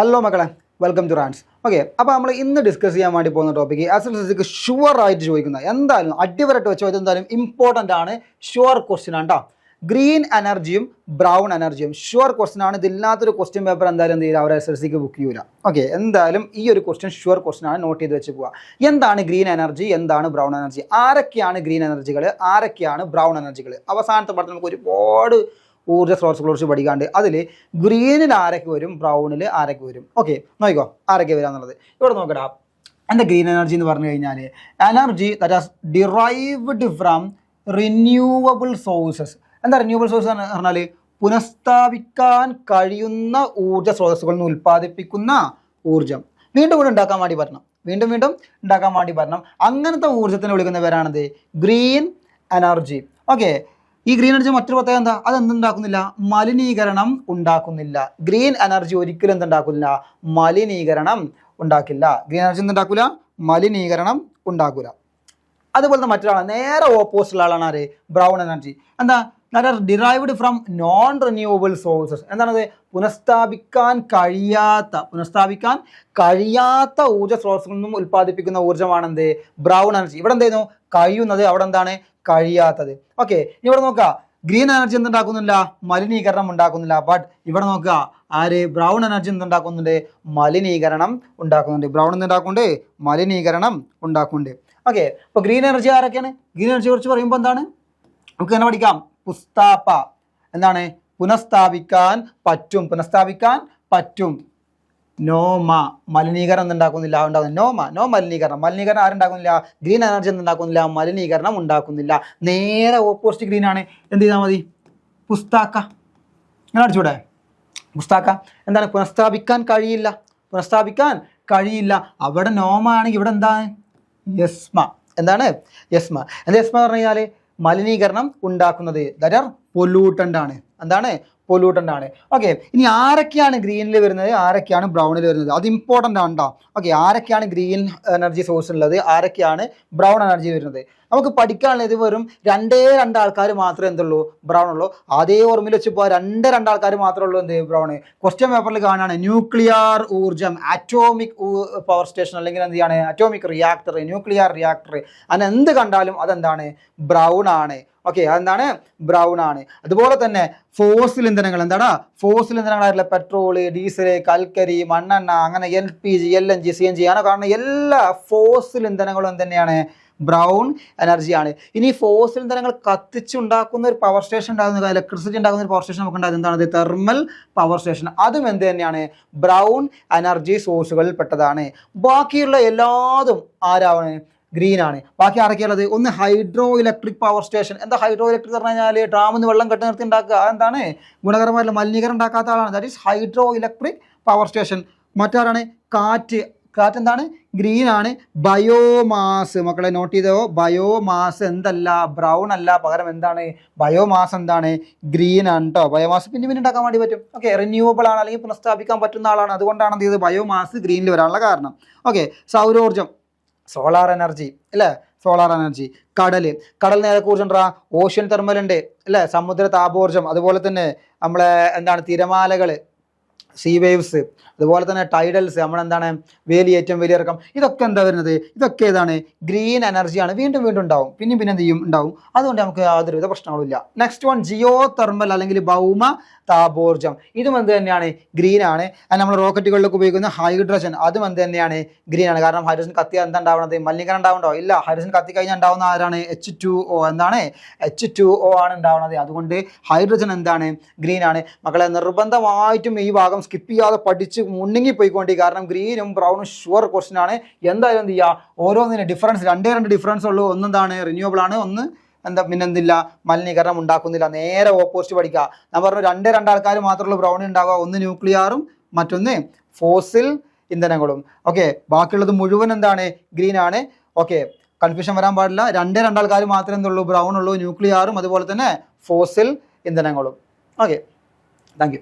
Hello മക്കളെ. Welcome to റാൻസ് okay അപ്പോൾ നമ്മൾ ഇന്ന് ഡിസ്കസ് ചെയ്യാൻ വേണ്ടി പോകുന്ന ടോപ്പിക്ക് എസ് എൽ ഷുവർ ആയിട്ട് ചോദിക്കുന്ന എന്തായാലും അടിവരട്ട് വെച്ചോ ഇതെന്തായാലും ഇമ്പോർട്ടന്റ് ആണ്. ഷുവർ ക്വസ്റ്റ്യൻ ആണ് കേട്ടോ ഗ്രീൻ എനർജിയും ബ്രൗൺ എനർജിയും ഷുവർ ക്വസ്റ്റ്യൻ ആണ്. ഇതില്ലാത്തൊരു ക്വസ്റ്റ്യൻ പേപ്പർ എന്തായാലും എന്ത് ചെയ്യില്ല അവർ എസ് എൽ സിക്ക് ബുക്ക് ചെയ്യൂല. ഓക്കെ എന്തായാലും ഈ ഒരു ക്വസ്റ്റ്യൻ ഷുവർ ക്വസ്റ്റ്യൻ ആണ്. നോട്ട് ചെയ്ത് വെച്ച് പോവുക എന്താണ് ഗ്രീൻ എനർജി എന്താണ് ബ്രൗൺ എനർജി ആരൊക്കെയാണ് ഗ്രീൻ എനർജികൾ ആരൊക്കെയാണ് ബ്രൗൺ എനർജികൾ അവസാനത്തെ പാഠത്തിൽ നമുക്ക് ഒരുപാട് ഊർജ സ്രോതസ്സുകളെ കുറിച്ച് പഠിക്കാണ്ട് അതിൽ ഗ്രീനിൽ ആരൊക്കെ വരും? ബ്രൗണിൽ ആരൊക്കെ വരും? ഓക്കെ നോക്കിക്കോ ആരൊക്കെ വരിക എന്നുള്ളത്. ഇവിടെ നോക്കടാ എന്താ ഗ്രീൻ എനർജി എന്ന് പറഞ്ഞു കഴിഞ്ഞാൽ energy that as derived from renewable sources എന്താ റിന്യൂവബിൾ സോഴ്സ് എന്ന് പറഞ്ഞാൽ പുനഃസ്ഥാപിക്കാൻ കഴിയുന്ന ഊർജ സ്രോതസ്സുകളിൽ നിന്ന് ഉൽപ്പാദിപ്പിക്കുന്ന ഊർജം. വീണ്ടും വീണ്ടും ഉണ്ടാക്കാൻ വേണ്ടി പറഞ്ഞു വീണ്ടും വീണ്ടും ഉണ്ടാക്കാൻ വേണ്ടി പറഞ്ഞു അങ്ങനത്തെ ഊർജത്തിന് വിളിക്കുന്ന പേരാണത് ഗ്രീൻ എനർജി. ഓക്കെ ഈ ഗ്രീൻ എനർജി മറ്റൊരു പ്രത്യേകത എന്താ? അത് എന്തുണ്ടാക്കുന്നില്ല? മലിനീകരണം ഉണ്ടാക്കുന്നില്ല. ഗ്രീൻ എനർജി ഒരിക്കലും എന്തുണ്ടാക്കുന്നില്ല? മലിനീകരണം ഉണ്ടാക്കില്ല. ഗ്രീൻ എനർജി എന്തുണ്ടാക്കില്ല മലിനീകരണം ഉണ്ടാക്കില്ല അതുപോലെ മറ്റൊരാളാണ് നേരെ ഓപ്പോസിറ്റുള്ള ആളാണ് ആര്? ബ്രൗൺ എനർജി എന്താ? That are derived from non renewable sources എന്താണത്? പുനഃസ്ഥാപിക്കാൻ കഴിയാത്ത പുനഃസ്ഥാപിക്കാൻ കഴിയാത്ത ഊർജ സ്രോതസ്സുകളിൽ നിന്നും ഉൽപ്പാദിപ്പിക്കുന്ന ഊർജമാണ് എന്ത് ബ്രൗൺ എനർജി ഇവിടെ എന്ത് ചെയ്യുന്നു? കഴിയുന്നത് അവിടെ എന്താണ്? കഴിയാത്തത്. ഓക്കെ ഇവിടെ നോക്കുക. ഗ്രീൻ എനർജി എന്തുണ്ടാക്കുന്നില്ല? മലിനീകരണം ഉണ്ടാക്കുന്നില്ല. ബട്ട് ഇവിടെ നോക്കുക. ആര്? ബ്രൗൺ എനർജി എന്തുണ്ടാക്കുന്നുണ്ട്? മലിനീകരണം ഉണ്ടാക്കുന്നുണ്ട്. ബ്രൗൺ എന്തുണ്ടാക്കുന്നുണ്ട് മലിനീകരണം ഉണ്ടാക്കുന്നുണ്ട്. ഓക്കെ അപ്പോൾ ഗ്രീൻ എനർജി ആരൊക്കെയാണ്? ഗ്രീൻ എനർജിയെ കുറിച്ച് പറയുമ്പോൾ എന്താണ്? നമുക്ക് തന്നെ പഠിക്കാം? പുസ്താപ്പ എന്താണ് പുനഃസ്ഥാപിക്കാൻ പറ്റും. പുനഃസ്ഥാപിക്കാൻ പറ്റും. നോമ മലിനീകരണം എന്തുണ്ടാക്കുന്നില്ല ഉണ്ടാകുന്നില്ല നോമ. നോ മലിനീകരണം. മലിനീകരണം ആരുണ്ടാക്കുന്നില്ല ഗ്രീൻ എനർജി ഉണ്ടാക്കുന്നില്ല. മലിനീകരണം ഉണ്ടാക്കുന്നില്ല. നേരെ ഓപ്പോസിറ്റ് ഗ്രീൻ ആണ്. എന്ത് ചെയ്താൽ മതി? പുസ്താക്ക. ഞാൻ അടിച്ചൂടെ? പുസ്താക്ക. എന്താണ്? പുനഃസ്ഥാപിക്കാൻ കഴിയില്ല. പുനഃസ്ഥാപിക്കാൻ കഴിയില്ല. അവിടെ നോമ ആണെങ്കിൽ ഇവിടെ എന്താണ്? യസ്മ. എന്താണ്? യസ്മ. എന്താ യസ്മ പറഞ്ഞു കഴിഞ്ഞാൽ മലിനീകരണം ഉണ്ടാക്കുന്നത്. ആർ പൊല്യൂട്ടന്റ് ആണ്. എന്താണ്? പൊല്യൂട്ടന്റ് ആണ്. ഓക്കെ ഇനി ആരൊക്കെയാണ് ഗ്രീനിൽ വരുന്നത്? ആരൊക്കെയാണ് ബ്രൗണിൽ വരുന്നത്? അത് ഇമ്പോർട്ടന്റ് ആണ് കേട്ടോ ഓക്കെ ആരൊക്കെയാണ് ഗ്രീൻ എനർജി സോഴ്സ് ഉള്ളത്? ആരൊക്കെയാണ് ബ്രൗൺ എനർജി വരുന്നത്? നമുക്ക് പഠിക്കാനുള്ളത് വെറും രണ്ടേ രണ്ട് ആൾക്കാർ മാത്രമേ എന്തുള്ളൂ ബ്രൗൺ ഉള്ളൂ. അതേ ഓർമ്മയിൽ വെച്ച് പോകാൻ രണ്ട് രണ്ട് ആൾക്കാർ മാത്രമേ ഉള്ളൂ എന്ത് ബ്രൗൺ ക്വസ്റ്റ്യൻ പേപ്പറിൽ കാണാണ് ന്യൂക്ലിയർ ഊർജം അറ്റോമിക് പവർ സ്റ്റേഷൻ അല്ലെങ്കിൽ എന്ത് ചെയ്യാണ്? അറ്റോമിക് റിയാക്ടർ ന്യൂക്ലിയർ റിയാക്ടർ അങ്ങനെ എന്ത് കണ്ടാലും അതെന്താണ്? ബ്രൗൺ ആണ്. ഓക്കെ അതെന്താണ്? ബ്രൗൺ ആണ്. അതുപോലെ തന്നെ ഫോസിൽ ഇന്ധനങ്ങൾ എന്താടാ? ഫോസിൽ ഇന്ധനങ്ങളായിട്ടുള്ള പെട്രോൾ ഡീസൽ കൽക്കരി മണ്ണെണ്ണ അങ്ങനെ L P G L N G C N G അങ്ങനെ കാണുന്ന എല്ലാ ഫോസിൽ ഇന്ധനങ്ങളും തന്നെയാണ്? ബ്രൗൺ എനർജിയാണ്. ഇനി ഫോസിൽ ഇന്ധനങ്ങൾ കത്തിച്ചുണ്ടാക്കുന്ന ഒരു പവർ സ്റ്റേഷൻ ഉണ്ടാകുന്ന ഇലക്ട്രിസിറ്റി ഉണ്ടാകുന്ന ഒരു പവർ സ്റ്റേഷൻ നമുക്ക് ഉണ്ടാകുന്നത് എന്താണ് തെർമൽ പവർ സ്റ്റേഷൻ അതും എന്ത് തന്നെയാണ്? ബ്രൗൺ എനർജി സോഴ്സുകളിൽ പെട്ടതാണ്. ബാക്കിയുള്ള എല്ലാതും ആരാണ്? ഗ്രീൻ ആണ്. ബാക്കി ആരൊക്കെയുള്ളത് ഒന്ന് ഹൈഡ്രോ ഇലക്ട്രിക് പവർ സ്റ്റേഷൻ എന്താ ഹൈഡ്രോ ഇലക്ട്രിക് എന്ന് കഴിഞ്ഞാൽ ഡാമിൽ നിന്ന് വെള്ളം കെട്ടി നിർത്തി ഉണ്ടാക്കുക. അതെന്താണ് ഗുണകരമായിട്ടുള്ള മലിനീകരണം ഉണ്ടാക്കാത്ത ആളാണ്. That is hydro electric power station മറ്റാരാണ്? കാറ്റ്. കാറ്റ് എന്താണ് ഗ്രീൻ ആണ്. ബയോമാസ് മക്കളെ നോട്ട് ചെയ്തോ? ബയോമാസ് എന്തല്ല? ബ്രൗൺ അല്ല. പകരം എന്താണ്? ബയോമാസ് എന്താണ്? ഗ്രീൻ ആണ് കേട്ടോ ബയോമാസ് പിന്നെ പിന്നെ ഉണ്ടാക്കാൻ വേണ്ടി പറ്റും. ഓക്കെ റിന്യൂവബിൾ ആണ്. അല്ലെങ്കിൽ പുനഃസ്ഥാപിക്കാൻ പറ്റുന്ന ആളാണ്. അതുകൊണ്ടാണ് എന്ത് ചെയ്തത്? ബയോമാസ് ഗ്രീനിൽ വരാനുള്ള കാരണം. ഓക്കെ സൗരോർജം സോളാർ എനർജി അല്ലേ? സോളാർ എനർജി കടൽ കടൽ നേരെ ഊർജം ഓഷ്യൻ തെർമൽ ഉണ്ട്. അല്ലേ? സമുദ്ര താപോർജം. അതുപോലെ തന്നെ നമ്മളെ എന്താണ്? തിരമാലകൾ സീ വേവ്സ് അതുപോലെ തന്നെ ടൈഡൽസ് നമ്മളെന്താണ് വേലിയേറ്റം വേലിയിറക്കം ഇതൊക്കെ എന്താ വരുന്നത്? ഇതൊക്കെ ഏതാണ്? ഗ്രീൻ എനർജിയാണ് വീണ്ടും വീണ്ടും ഉണ്ടാവും. പിന്നെയും പിന്നെ എന്ത് ചെയ്യും? ഉണ്ടാവും. അതുകൊണ്ട് നമുക്ക് യാതൊരുവിധ പ്രശ്നങ്ങളുമില്ല നെക്സ്റ്റ് വൺ ജിയോ തെർമൽ അല്ലെങ്കിൽ ഭൗമ താപോർജം ഇതും എന്ത് തന്നെയാണ്? ഗ്രീൻ ആണ്. നമ്മൾ റോക്കറ്റുകളിലൊക്കെ ഉപയോഗിക്കുന്ന ഹൈഡ്രജൻ അതും എന്ത് തന്നെയാണ്? ഗ്രീൻ ആണ്. കാരണം ഹൈഡ്രജൻ കത്തി എന്താ ഉണ്ടാവുന്നത് മലിനീകരണം ഉണ്ടാവുണ്ടോ ഇല്ല. ഹൈഡ്രജൻ കത്തി കഴിഞ്ഞാൽ ഉണ്ടാവുന്ന ആരാണ്? എച്ച് ടു ഒ എന്താണ്? എച്ച് ടു ഒ ആണ് ഉണ്ടാവുന്നത് അതുകൊണ്ട് ഹൈഡ്രജൻ എന്താണ്? ഗ്രീൻ ആണ്. മക്കളെ നിർബന്ധമായിട്ടും ഈ ഭാഗം സ്കിപ്പ് ചെയ്യാതെ പഠിച്ച് മുന്നിങ്ങി പോയിക്കൊണ്ടി. കാരണം ഗ്രീനും ബ്രൗണും ഷുവർ ക്വസ്റ്റൻ ആണ്. എന്തായാലും എന്ത് ചെയ്യുക ഓരോന്നിനും ഡിഫറൻസ് രണ്ടേ രണ്ട് ഡിഫറൻസ് ഉള്ളൂ. ഒന്നെന്താണ് റിന്യൂവബിൾ ആണ് ഒന്ന് എന്താ പിന്നെ എന്തില്ല മലിനീകരണം ഉണ്ടാക്കുന്നില്ല. നേരെ ഓപ്പോസിറ്റ് പഠിക്കുക. ഞാൻ പറഞ്ഞു രണ്ടേ രണ്ടാൾക്കാർ മാത്രമുള്ള ബ്രൗൺ ഉണ്ടാവുക. ഒന്ന് ന്യൂക്ലിയറും മറ്റൊന്ന് ഫോസിൽ ഇന്ധനങ്ങളും. ഓക്കെ ബാക്കിയുള്ളത് മുഴുവൻ എന്താണ്? ഗ്രീൻ ആണ്. ഓക്കെ കൺഫ്യൂഷൻ വരാൻ പാടില്ല. രണ്ടേ രണ്ടാൾക്കാർ മാത്രമേ എന്തുള്ളൂ? ബ്രൗൺ ഉള്ളൂ. ന്യൂക്ലിയറും അതുപോലെ തന്നെ ഫോസിൽ ഇന്ധനങ്ങളും. Okay thank